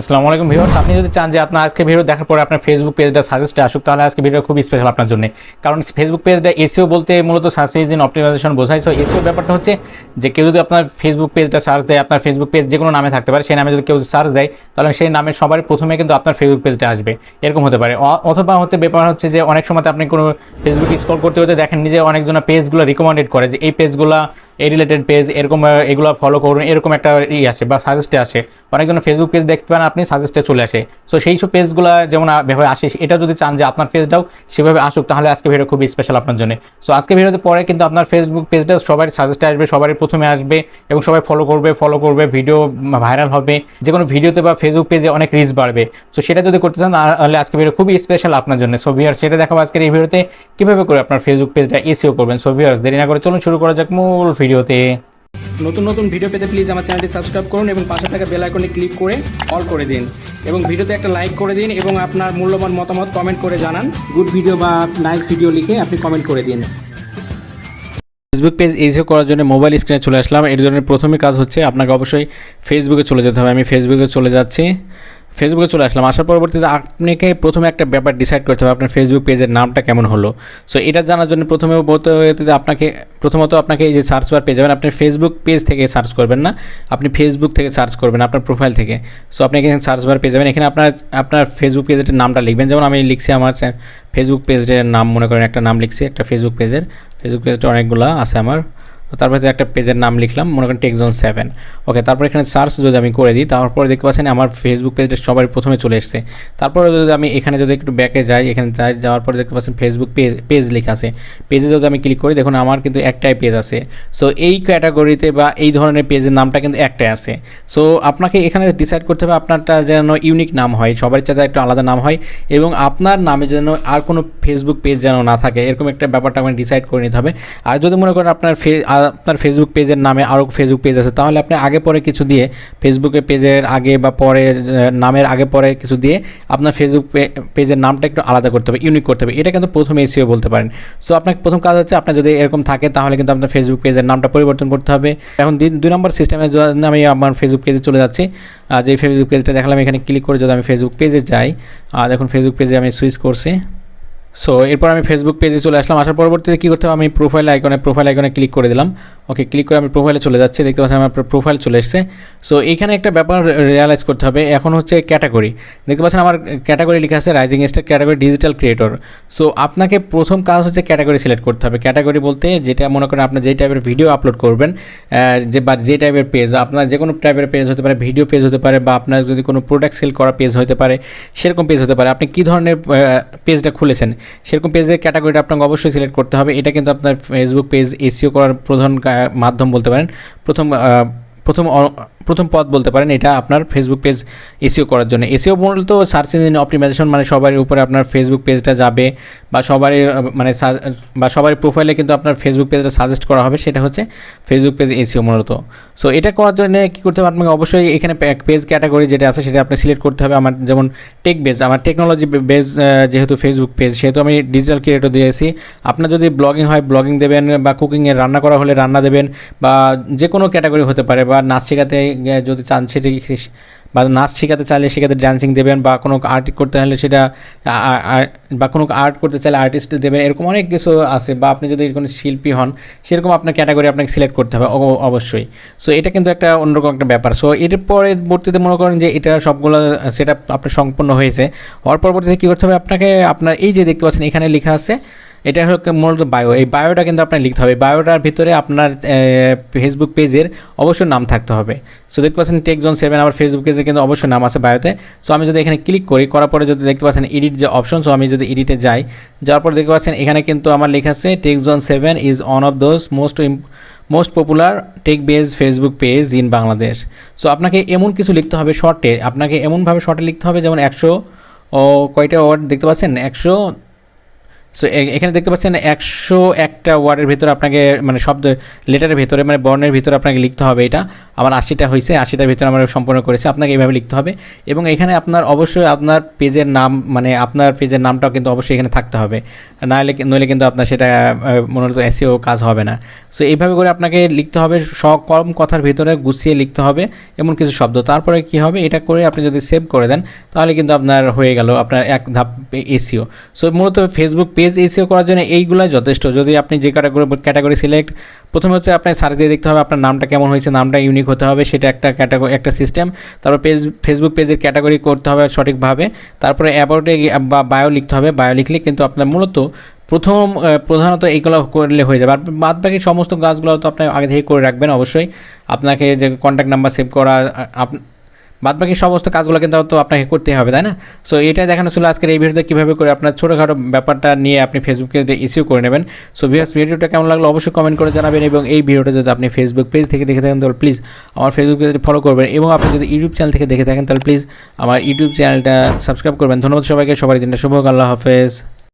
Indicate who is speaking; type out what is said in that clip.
Speaker 1: আসসালামু আলাইকুম ভিউয়ার্স, আপনি যদি চান যে আপনার আজকে ভিডিও দেখার পরে আপনার ফেসবুক পেজটা সাজেস্টে আসুক, তাহলে আজকে ভিডিও খুব স্পেশাল আপনার জন্য। কারণ ফেসবুক পেজটা এসিও বলতে মূলত সার্চ ইঞ্জিন অপটিমাইজেশন বোঝায়। সো এসিও ব্যাপারটা হচ্ছে যে কেউ যদি আপনার ফেসবুক পেজটা সার্চ দেয়, আপনার ফেসবুক পেজ যে কোনো নামে থাকতে পারে, সেই নামে যদি কেউ সার্চ দেয়, তাহলে সেই নামে সবার প্রথমে কিন্তু আপনার ফেসবুক পেজটা আসবে। এরকম হতে পারে। অথবা হতে ব্যাপার হচ্ছে যে অনেক সময় আপনি কোনো ফেসবুক স্ক্রল করতে করতে দেখেন নিজে অনেকজন পেজগুলো রিকমেন্ডেড করে যে এই পেজগুলো এই রিলেটেড পেজ এরকম এগুলো ফলো করুন, এরকম একটা ই আসে বা সাজেস্টে আসে। অনেকজন ফেসবুক পেজ দেখতে পান, আপনি সাজেস্টে চলে আসে। সো সেই সব পেজগুলো যেমন এভাবে আসে, এটা যদি চান যে আপনার পেজটাও সেভাবে আসুক, তাহলে আজকে ভিডিও খুবই স্পেশাল আপনার জন্য। সো আজকে ভিডিওতে পরে কিন্তু আপনার ফেসবুক পেজটা সবাই সাজেস্টে আসবে, সবারই প্রথমে আসবে এবং সবাই ফলো করবে ফলো করবে ভিডিও ভাইরাল হবে। যে কোনো ভিডিওতে বা ফেসবুক পেজে অনেক রিচ বাড়বে। সো সেটা যদি করতে চান, তাহলে আজকে ভিডিও খুবই স্পেশাল আপনার জন্য। সো ভিউয়ার সেটা দেখাবো আজকের এই ভিডিওতে কীভাবে করে আপনার ফেসবুক পেজটা এসিও করবেন? সো ভিউয়ার্স দেরি না করে চলুন, শুরু করা যাক মূল ভিডিওতে।
Speaker 2: নতুন নতুন ভিডিও পেতে প্লিজ আমার চ্যানেলটি সাবস্ক্রাইব করুন এবং পাশে থাকা বেল আইকনে ক্লিক করে অল করে দিন। এবং ভিডিওতে একটা লাইক করে দিন এবং আপনার মূল্যবান মতামত কমেন্ট করে জানান। গুড ভিডিও বা নাইস ভিডিও লিখে আপনি কমেন্ট করে দিন।
Speaker 1: ফেসবুক পেজ ইজিও করার জন্য মোবাইল স্ক্রিনে চলে আসলাম। এর জন্য প্রথমে কাজ হচ্ছে আপনাকে অবশ্যই ফেসবুকে চলে যেতে হবে। আমি ফেসবুকে চলে যাচ্ছি। ফেসবুকে চলে আসলাম। আসার পরবর্তীতে আপনাকে প্রথমে একটা ব্যাপার ডিসাইড করতে হবে, আপনার ফেসবুক পেজের নামটা কেমন হলো? সো এটা জানার জন্য প্রথমে বলতে আপনাকে, প্রথমত আপনাকে এই যে সার্চ বার পেয়ে যাবেন আপনি ফেসবুক পেজ থেকে সার্চ করবেন না, আপনি ফেসবুক থেকে সার্চ করবেন আপনার প্রোফাইল থেকে। সো আপনি এখানে সার্চ বার পেয়ে যাবেন, এখানে আপনার আপনার ফেসবুক পেজের নামটা লিখবেন। যেমন আমি লিখছি আমার ফেসবুক পেজের নাম, মনে করেন একটা নাম লিখছি, একটা ফেসবুক পেজের ফেসবুক পেজটা অনেকগুলো আছে আমার। তারপরে একটা পেজের নাম লিখলাম, মনে করেন টেকজন সেভেন ওকে তারপর এখানে সার্চ যদি আমি করে দিই, তারপরে দেখতে পাচ্ছেন আমার ফেসবুক পেজটা সবার প্রথমে চলে এসেছে। তারপরে যদি আমি এখানে যদি একটু ব্যাকে যাই, এখানে যাই, যাওয়ার পরে দেখতে পাচ্ছেন ফেসবুক পেজ পেজ লেখা আছে। পেজে যদি আমি ক্লিক করি, দেখুন আমার কিন্তু একটাই পেজ আছে। সো এই ক্যাটাগরিতে বা এই ধরনের পেজের নামটা কিন্তু একটাই আছে। সো আপনাকে এখানে ডিসাইড করতে হবে আপনারটা যেন ইউনিক নাম হয় সবার চাইতে একটু আলাদা নাম হয় এবং আপনার নামে যেন আর কোনো ফেসবুক পেজ যেন না থাকে। এরকম একটা ব্যাপারটা আপনাকে ডিসাইড করে নিতে হবে। আর যদি মনে করেন আপনার ফে আপনার ফেসবুক পেজের নামে আরও ফেসবুক পেজ আছে। তাহলে আপনি আগে পরে কিছু দিয়ে ফেসবুকে পেজের আগে বা পরে নামের আগে পরে কিছু দিয়ে আপনার ফেসবুক পেজের নামটা একটু আলাদা করতে হবে ইউনিক করতে হবে। এটা কিন্তু প্রথম এসিও বলতে পারেন। সো আপনার প্রথম কাজ হচ্ছে আপনার যদি এরকম থাকে, তাহলে কিন্তু আপনার ফেসবুক পেজের নামটা পরিবর্তন করতে হবে। এখন দিন- দুই নম্বর সিস্টেমে জন্য আমি আমার ফেসবুক পেজে চলে যাচ্ছি। যে ফেসবুক পেজটা দেখালাম, এখানে ক্লিক করে যদি আমি ফেসবুক পেজে যাই আর দেখুন ফেসবুক পেজে আমি সুইচ করছি। সো এরপর আমি ফেসবুক পেজে চলে আসলাম। আসার পরবর্তীতে কী করতে হবে? আমি প্রোফাইল আইকনে প্রোফাইল আইকনে ক্লিক করে দিলাম। ওকে ক্লিক করে আমি প্রোফাইলে চলে যাচ্ছি। দেখতে পাচ্ছি আমার প্রোফাইল চলে এসেছে। সো এখানে একটা ব্যাপার রিয়ালাইজ করতে হবে। এখন হচ্ছে ক্যাটাগরি দেখতে পাচ্ছেন আমার ক্যাটাগরি লেখা আছে rising star category digital creator so আপনাকে প্রথম কাজ হচ্ছে ক্যাটাগরি সিলেক্ট করতে হবে। ক্যাটাগরি বলতে যেটা মনে করেন আপনার যেই টাইপের ভিডিও আপলোড করবেন যে বা যে টাইপের পেজ আপনার যে কোনো টাইপের পেজ হতে পারে ভিডিও পেজ হতে পারে বা আপনার যদি কোনো প্রোডাক্ট সেল করা পেজ হতে পারে, সেরকম পেজ হতে পারে। আপনি কী ধরনের পেজটা খুলেছেন? সেরকম পেজের ক্যাটাগরিটা আপনাকে অবশ্যই সিলেক্ট করতে হবে। এটা কিন্তু আপনার ফেসবুক পেজ এসিও করার প্রধান মাধ্যম বলতে পারেন। প্রথম প্রথম প্রথম পথ বলতে পারেন এটা আপনার ফেসবুক পেজ এসিও করার জন্য। এসিও মূলত সার্চ ইঞ্জিন অপটিমাইজেশন মানে সবার উপরে আপনার ফেসবুক পেজটা যাবে বা সবারই মানে বা সবার প্রোফাইলে কিন্তু আপনার ফেসবুক পেজটা সাজেস্ট করা হবে, সেটা হচ্ছে ফেসবুক পেজ এসিও মূলত। সো এটা করার জন্য কী করতে হবে আপনাকে অবশ্যই এখানে পেজ ক্যাটাগরি যেটা আছে সেটা আপনি সিলেক্ট করতে হবে। আমার যেমন টেক বেজ আমার টেকনোলজি বেজ যেহেতু ফেসবুক পেজ সেহেতু আমি ডিজিটাল ক্রিয়েটর দিয়েছি। আপনার যদি ব্লগিং হয় ব্লগিং দেবেন বা কুকিংয়ে রান্না করা হলে রান্না দেবেন বা যে কোনো ক্যাটাগরি হতে পারে বা নাচ শেখাতে যদি চান সেটি বা নাচ শেখাতে চাইলে সেক্ষেত্রে ডান্সিং দেবেন বা কোনো আর্ট করতে হলে সেটা বা কোনো আর্ট করতে চাইলে আর্টিস্ট দেবেন, এরকম অনেক কিছু আছে। বা আপনি যদি কোনো শিল্পী হন, সেরকম আপনার ক্যাটাগরি আপনাকে সিলেক্ট করতে হবে, অব- অবশ্যই। সো এটা কিন্তু একটা অন্যরকম একটা ব্যাপার। সো এর পরবর্তীতে মনে করেন যে এটা সবগুলো সেটা আপনার সম্পন্ন হয়েছে। হওয়ার পরবর্তীতে কী করতে হবে? আপনাকে আপনার এই যে দেখতে পাচ্ছেন, এখানে লেখা আছে এটা হলো মূলত বায়ো এই বায়োটা কিন্তু আপনার লিখতে হবে। বায়োটার ভিতরে আপনার ফেসবুক পেজের অবশ্যই নাম থাকতে হবে। সো দেখতে পাচ্ছেন টেক জোন সেভেন আমার ফেসবুক পেজে কিন্তু অবশ্যই নাম আছে বায়োতে সো আমি যদি এখানে ক্লিক করি, করার পরে যদি দেখতে পাচ্ছেন এডিট যে অপশন সো আমি যদি এডিটে যাই, যাওয়ার পর দেখতে পাচ্ছেন এখানে কিন্তু আমার লেখা আছে tech zone seven is on of those most most popular tech base Facebook page in Bangladesh so আপনাকে এমন কিছু লিখতে হবে শর্টে আপনাকে এমনভাবে শর্টে লিখতে হবে যেমন একশো ও কয়টা ওয়ার্ড দেখতে পাচ্ছেন? একশো সো এখানে দেখতে পাচ্ছেন একশো একটা ওয়ার্ডের ভিতরে আপনাকে মানে শব্দ, লেটারের ভিতরে মানে বর্ণের ভিতরে আপনাকে লিখতে হবে এটা। আমার আশিটা হয়েছে আশিটার ভিতরে আমরা সম্পূর্ণ করেছি, আপনাকে এইভাবে লিখতে হবে। এবং এখানে আপনার অবশ্যই আপনার পেজের নাম মানে আপনার পেজের নামটাও কিন্তু অবশ্যই এখানে থাকতে হবে। নাহলে নইলে কিন্তু আপনার সেটা মূলত এসিও কাজ হবে না। সো এইভাবে করে আপনাকে লিখতে হবে কম কথার ভিতরে গুছিয়ে লিখতে হবে, এমন কিছু শব্দ। তারপরে কি হবে? এটা করে আপনি যদি সেভ করে দেন, তাহলে কিন্তু আপনার হয়ে গেল, আপনার এক ধাপ এসিও। সো মূলত ফেসবুক পেজ এসিও করার জন্য এইগুলাই যথেষ্ট। যদি আপনি যে ক্যাটাগরি ক্যাটাগরি সিলেক্ট প্রথমে হচ্ছে আপনার সার্চ দিয়ে দেখতে হবে আপনার নামটা কেমন হয়েছে, নামটা ইউনিক হতে হবে, সেটা একটা ক্যাটাগরি একটা সিস্টেম তারপর পেজ ফেসবুক পেজের ক্যাটাগরি করতে হবে সঠিকভাবে। তারপরে অ্যাবাউটে বা বায়ো লিখতে হবে। বায়ো লিখলে কিন্তু আপনার মূলত প্রথম প্রধানত এইগুলো করলে হয়ে যাবে। আর বাদ বাকি সমস্ত কাজগুলো তো আপনি আগে থেকে করে রাখবেন অবশ্যই। আপনাকে যে কন্ট্যাক্ট নাম্বার সেভ করা আপ বাদ বাকি সমস্ত কাজগুলো কিন্তু তো আপনাকে করতে হবে, তাই না? সো এটাই দেখানো ছিল আজকের এই ভিডিওতে কীভাবে করে আপনার ছোটোখাটো ব্যাপারটা নিয়ে আপনি ফেসবুকে ইস্যু করে নেবেন। সো ভিউয়ার্স ভিডিওটা কেমন লাগল অবশ্যই কমেন্ট করে জানাবেন এবং এই ভিডিওটা যদি আপনি ফেসবুক পেজ থেকে দেখে থাকেন, তাহলে প্লিজ আমার ফেসবুক পেজটি ফলো করবেন এবং আপনি যদি ইউটিউব চ্যানেল থেকে দেখে থাকেন, তাহলে প্লিজ আমার ইউটিউব চ্যানেলটা সাবস্ক্রাইব করবেন। ধন্যবাদ সবাইকে সবার দিনটা শুভ আল্লাহ হাফেজ।